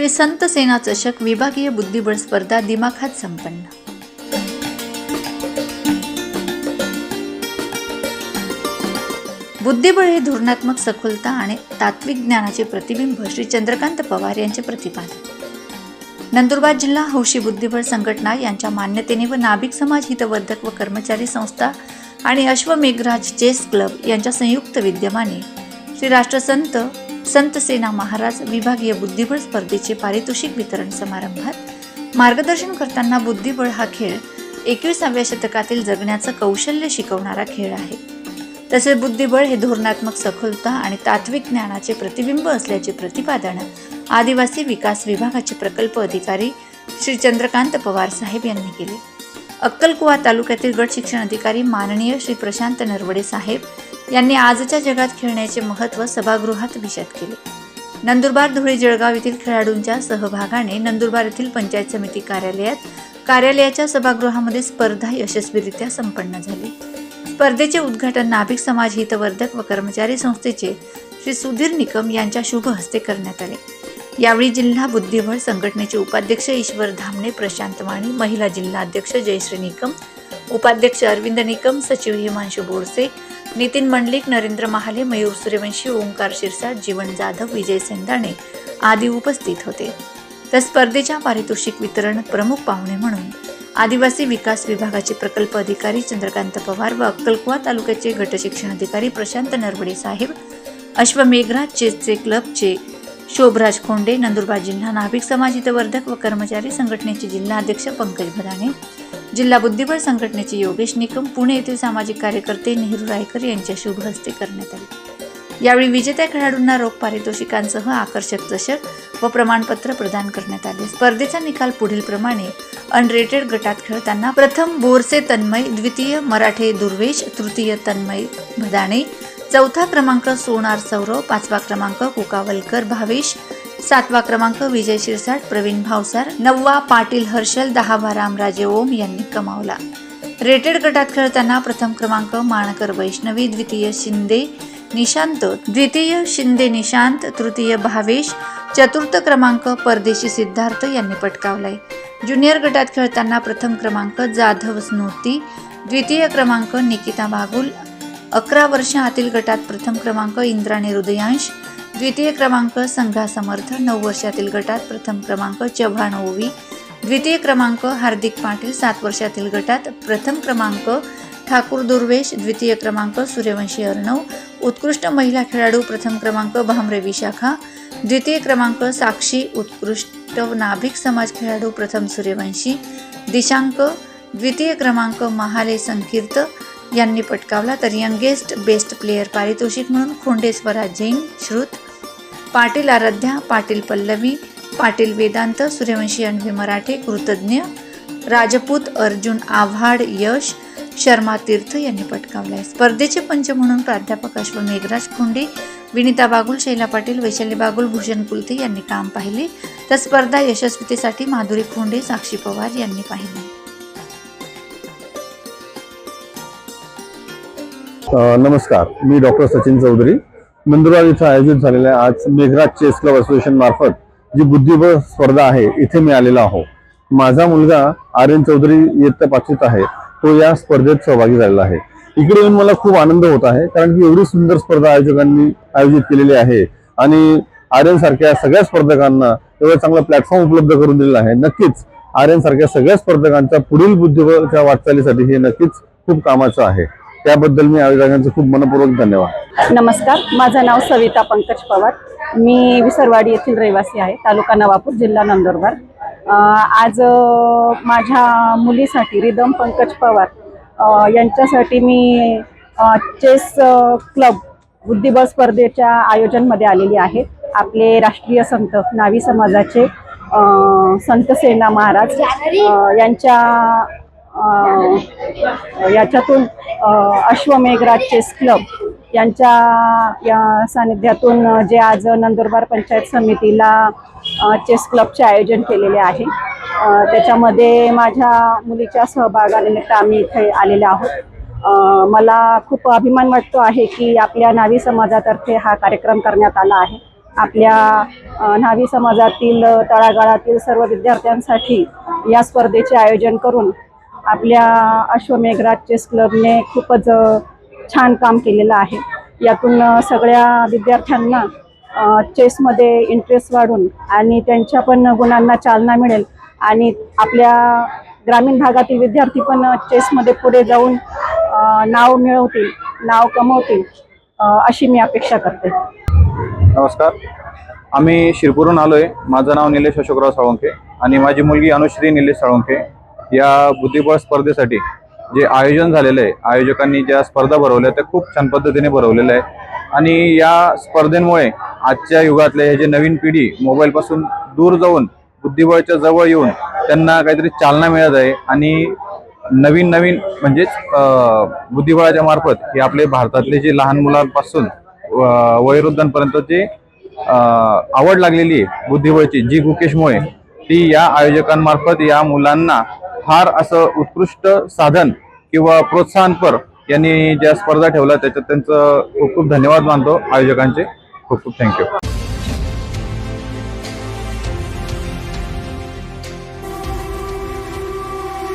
श्री संत सेना चषक विभागीय बुद्धिबळ स्पर्धा दिमाखात संपन्न. बुद्धिबळ हे धोरणात्मक सखोलता आणि तात्विक ज्ञानाचे प्रतिबिंब श्री चंद्रकांत पवार यांचे प्रतिपादन. नंदुरबार जिल्हा हौशी बुद्धिबळ संघटना यांच्या मान्यतेने व नाभिक समाज हितवर्धक व कर्मचारी संस्था आणि अश्वमेघराज चेस क्लब यांच्या संयुक्त विद्यमाने श्री राष्ट्रसंत संत सेना महाराज विभागीय बुद्धिबळ स्पर्धेचे पारितोषिक वितरण समारंभात मार्गदर्शन करताना बुद्धिबळ हा खेळ एकविसाव्या शतकातील जगण्याचं कौशल्य शिकवणारा खेळ आहे. तसेच बुद्धिबळ हे धोरणात्मक सखोलता आणि तात्विक ज्ञानाचे प्रतिबिंब असल्याचे प्रतिपादन आदिवासी विकास विभागाचे प्रकल्प अधिकारी श्री चंद्रकांत पवार साहेब यांनी केले. अक्कलकुवा तालुक्यातील गट शिक्षण अधिकारी माननीय श्री प्रशांत नरवडे साहेब यांनी आजच्या जगात खेळण्याचे महत्त्व सभागृहात विशद केले. नंदुरबार धुळे जळगाव येथील खेळाडूंच्या सहभागाने नंदुरबार येथील पंचायत समिती कार्यालयात कार्यालयाच्या सभागृहामध्ये स्पर्धा यशस्वीरित्या संपन्न झाली. स्पर्धेचे उद्घाटन नाभिक समाज हितवर्धक व कर्मचारी संस्थेचे श्री सुधीर निकम यांच्या शुभ हस्ते करण्यात आले. यावेळी जिल्हा बुद्धिबळ संघटनेचे उपाध्यक्ष ईश्वर धामणे प्रशांत माणी महिला जिल्हा अध्यक्ष जयश्री निकम उपाध्यक्ष अरविंद निकम सचिव हिमांशू बोरसे नितीन मंडलिक नरेंद्र महाले मयूर सूर्यवंशी ओंकार शिरसाट जीवन जाधव विजय सेंदाणे आदी उपस्थित होते. तर स्पर्धेच्या पारितोषिक वितरण प्रमुख पाहुणे म्हणून आदिवासी विकास विभागाचे प्रकल्प अधिकारी चंद्रकांत पवार व अक्कलकुवा तालुक्याचे गट शिक्षण अधिकारी प्रशांत नरवडे साहेब अश्वमेघराज चेसचे क्लबचे शोभराज खोंडे नंदुरबार जिल्हा नाभिक समाज हितवर्धक व कर्मचारी संघटनेचे जिल्हा अध्यक्ष पंकज भदाणे जिल्हा बुद्धिबळ संघटनेचे योगेश निकम पुणे येथील सामाजिक कार्यकर्ते नेहरू रायकर यांच्या शुभ हस्ते करण्यात आले. यावेळी विजेत्या खेळाडूंना रोख पारितोषिकांसह आकर्षक चषक व प्रमाणपत्र प्रदान करण्यात आले. स्पर्धेचा निकाल पुढील प्रमाणे अनरेटेड गटात खेळताना प्रथम बोरसे तन्मय द्वितीय मराठे दुर्वेश तृतीय तन्मय भदाणे चौथा क्रमांक सोनार सौरव पाचवा क्रमांक कुकावलकर भावेश सातवा क्रमांक विजय शिरसाट प्रवीण भावसार नववा पाटील हर्षल दहावा रामराजे ओम यांनी कमावला. रेटेड गटात खेळताना प्रथम क्रमांक माणकर वैष्णवी द्वितीय शिंदे निशांत द्वितीय शिंदे निशांत तृतीय भावेश चतुर्थ क्रमांक परदेशी सिद्धार्थ यांनी पटकावलाय. ज्युनियर गटात खेळताना प्रथम क्रमांक जाधव स्मृती द्वितीय क्रमांक निकिता बागुल अकरा वर्ष आतील गटात प्रथम क्रमांक इंद्राणी हृदयांश द्वितीय क्रमांक संघासमर्थ नऊ वर्षातील गटात प्रथम क्रमांक चव्हाण ओवी. द्वितीय क्रमांक हार्दिक पाटील सात वर्षातील गटात प्रथम क्रमांक ठाकूर दुर्वेश द्वितीय क्रमांक सूर्यवंशी अर्णव. उत्कृष्ट महिला खेळाडू प्रथम क्रमांक भामरे विशाखा द्वितीय क्रमांक साक्षी उत्कृष्ट नाभिक समाज खेळाडू प्रथम सूर्यवंशी. दिशांक द्वितीय क्रमांक महाले संकीर्त. यांनी पटकावला तर यंगेस्ट बेस्ट प्लेयर पारितोषिक म्हणून खोंडे स्वराज जैन श्रुत पाटील आराध्या पाटील पल्लवी पाटील वेदांत सूर्यवंशी अण्वे मराठे कृतज्ञ राजपूत अर्जुन आव्हाड यश शर्मा तीर्थ यांनी पटकावलाय. स्पर्धेचे पंच म्हणून प्राध्यापक अश्व मेघराज कुंडे विनिता बागुल शैला पाटील वैशाली बागुल भूषण कुलते यांनी काम पाहिले. तर स्पर्धा यशस्वीतेसाठी माधुरी खोंडे साक्षी पवार यांनी पाहिले. नमस्कार. मी डॉक्टर सचिन चौधरी. नंदुरबार इथं आयोजित झालेल्या आज मेघराज चेस क्लब असोसिएशन मार्फत जी बुद्धिबळ स्पर्धा आहे इथे मी आलेला आहो. माझा मुलगा आर्यन चौधरी इयत्ता पाचवीत आहे. तो या स्पर्धेत सहभागी झालेला आहे. इकडे येऊन मला खूप आनंद होत आहे कारण की एवढी सुंदर स्पर्धा आयोजकांनी आयोजित केलेली आहे. आणि आर्यन सारख्या सगळ्या स्पर्धकांना एवढा चांगला प्लॅटफॉर्म उपलब्ध करून दिलेला आहे. नक्कीच आर्यन सारख्या सगळ्या स्पर्धकांच्या पुढील बुद्धिबळच्या वाटचालीसाठी हे नक्कीच खूप कामाचं आहे. त्याबद्दल मी आयोजकांचे खूप मनपूर्वक धन्यवाद. नमस्कार माझं नाव सविता पंकज पवार. मी विसरवाडी येथील रहिवासी आहे तालुका नवापूर जिल्हा नंदुरबार. आज माझ्या मुलीसाठी रिदम पंकज पवार यांच्यासाठी मी चेस क्लब बुद्धिबळ स्पर्धेच्या आयोजनमध्ये आलेली आहे. आपले राष्ट्रीय संत नावी समाजाचे संत सेना महाराज यांच्या याच्यातून अ, अश्वमेघराज चेस क्लब यांच्या या सानिध्यातून जे आज नंदुरबार पंचायत समितीला चेस क्लबचे आयोजन केलेले आहे. त्याच्यामध्ये माझ्या मुलीच्या सहभागानिमित्त आम्ही इथे आलेले आहोत. मला खूप अभिमान वाटतो आहे की आपल्या नावी समाजातर्फे हा कार्यक्रम करण्यात आला आहे. आपल्या न्हावी समाजातील तळागाळातील सर्व विद्यार्थ्यांसाठी या स्पर्धेचे आयोजन करून आपल्या अश्वमेघराज चेस क्लबने खूपच छान काम केलेलं आहे. यातून सगळ्या विद्यार्थ्यांना चेसमध्ये इंटरेस्ट वाढून आणि त्यांच्या पण गुणांना चालना मिळेल आणि आपल्या ग्रामीण भागातील विद्यार्थी पण चेसमध्ये पुढे जाऊन नाव मिळवतील नाव कमवतील अशी मी अपेक्षा करते. नमस्कार. आम्ही शिरपूरहून आलो आहे माझं नाव निलेश अशोकराव साळुंके आणि माझी मुलगी अनुश्री निलेश साळुंके या बुद्धिबळ स्पर्धेसाठी जे आयोजन झालेलं आहे आयोजकांनी ज्या स्पर्धा भरवल्या त्या खूप छान पद्धतीने भरवलेल्या आहे आणि या स्पर्धेमुळे आजच्या युगातले हे जे नवीन पिढी मोबाईलपासून दूर जाऊन बुद्धिबळच्या जवळ येऊन त्यांना काहीतरी चालना मिळत आहे आणि नवीन नवीन म्हणजेच बुद्धिबळाच्या मार्फत हे आपले भारतातले जे लहान मुलांपासून व- वयोवृद्धांपर्यंत जे आवड लागलेली आहे बुद्धिबळची जी गुकेशमुळे ती या आयोजकांमार्फत या मुलांना फार असं उत्कृष्ट साधन किंवा प्रोत्साहनपर यांनी ज्या स्पर्धा ठेवल्या त्याच्यात त्यांचं खूप खूप धन्यवाद मानतो आयोजकांचे. खूप खूप थँक्यू